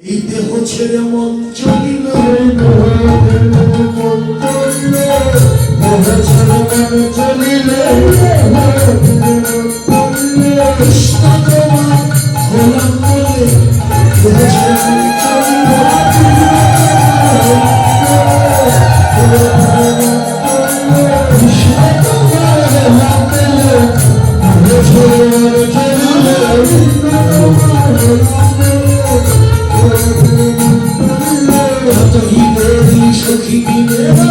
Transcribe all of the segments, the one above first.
এই দেহ ছেড়ে মন চলিল। কৃষ্ণ হিরেরি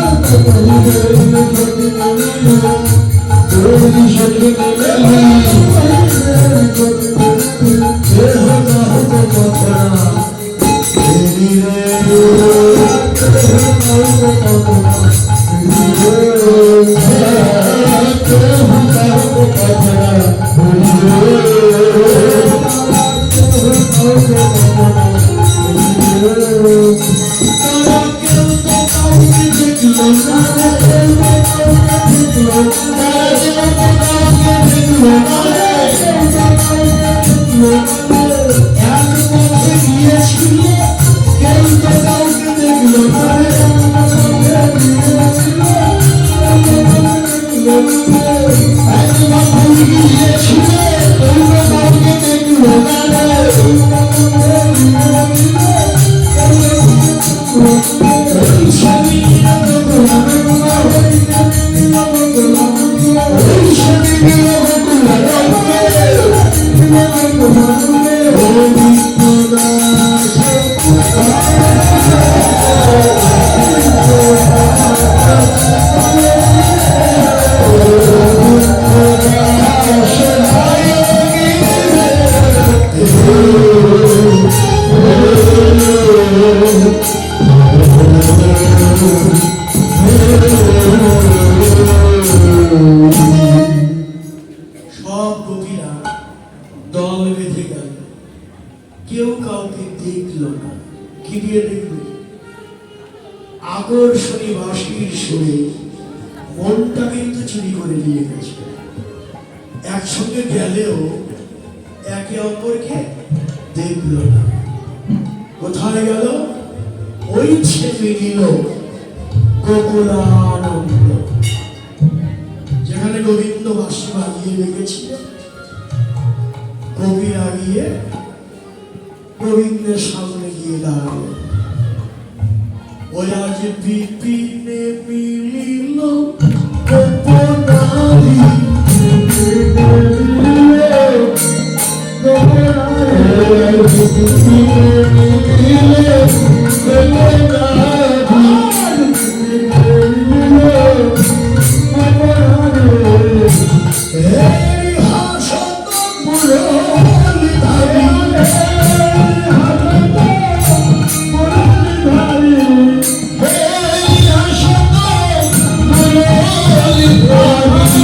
সখী কেউ দেখল না কি দিয়ে দেখবে আকর্ষণী বাঁশির সুরে মনটা কিন্তু চুরি করে নিয়ে গেছে। একসঙ্গে গেলেও একে অপরকে দেখল না। কোথায় গেল? ওই ছেলে নিল গোকুলানন্দ। যেখানে গোবিন্দ বাসি বাজিয়ে রেখেছিল। কবিরা গিয়ে গোবিন্দের সামনে গিয়ে দাঁড়াল। ওই আজ বিপিনে মিলিল Thank এই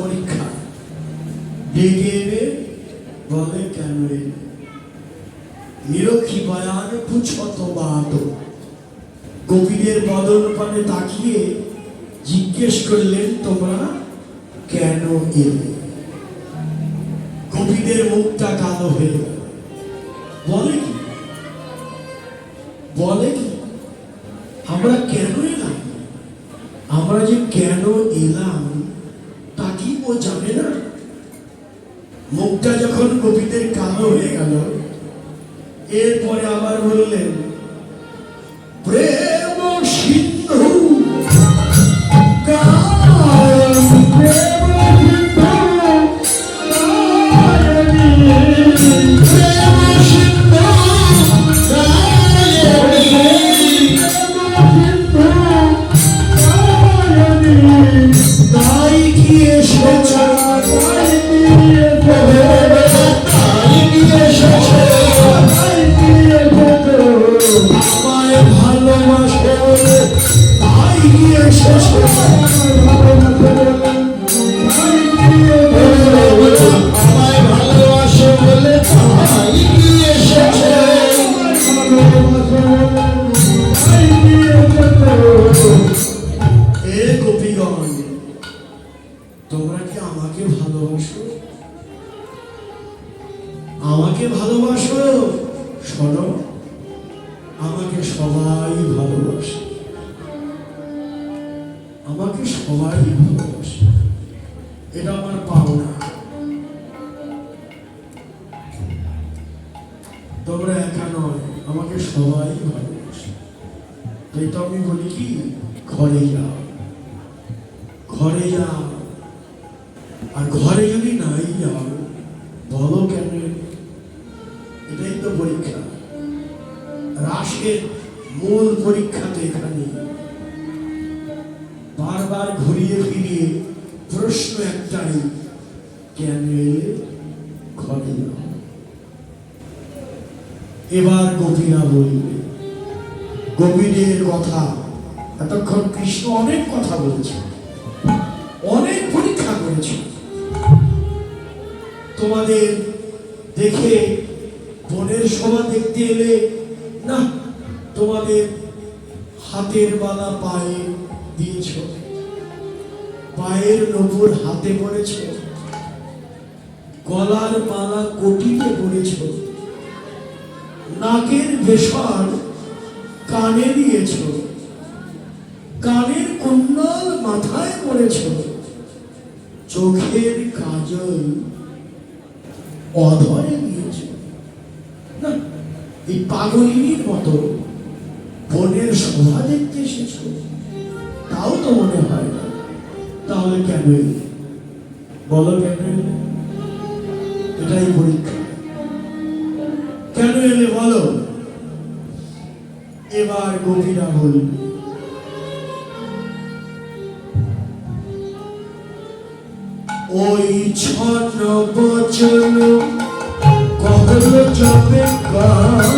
পরীক্ষা। ডেকে এনে বলে, কেন এলে নিরক্ষী বয়ান পুছত বাহাত গোপীদের বদন পানে তাকিয়ে জিজ্ঞেস করলেন, তোমরা কেন এলে? গোপীদের মুখটা কালো হয়ে বলে এরপরে আবার বললেন আমাকে ভালোবাসো, শোনো, আমাকে সবাই ভালোবাসে। আমাকে সবাই ভালোবাসে। এটা আমার পাওনা। তোমরা একা নয়, আমাকে সবাই ভালোবাসে। তাই তো আমি বলি কি, ঘরে যাও। ঘরে যাও। আর ঘরে যদি নাই যাও, বলো কেন এটাই তো পরীক্ষা। রাসের মূল পরীক্ষা তো এখানে বারবার ঘুরিয়ে ফিরিয়ে প্রশ্ন একটাই, কেন ঘরে যাও এবার গোপীরা বলবে, গোপীদের কথা, এতক্ষণ কৃষ্ণ অনেক কথা বলেছে অনেক পরীক্ষা করেছে তোমাদের দেখে বনের সভা দেখতে এলে, না, তোমাদের হাতের বালা পায়ে দিয়েছ। পায়ের নপুর হাতে পড়েছ। গলার মালা কোটিতে পড়েছ নাকের ভেষণ কানে দিয়েছ। কানের কুণ্ডল মাথায় পড়েছ। চোখের কাজল অধরে এই পাগলিনীর মতো বনের শোভা দেখতে এসেছ? তাও তো মনে হয় না। তাহলে কেন এলে? বলো কেন? এটাই পরীক্ষা। কেন এলে বলো? এবার গোপীরা বলবে ওই ছন্ন বচন কহল যাবে কারও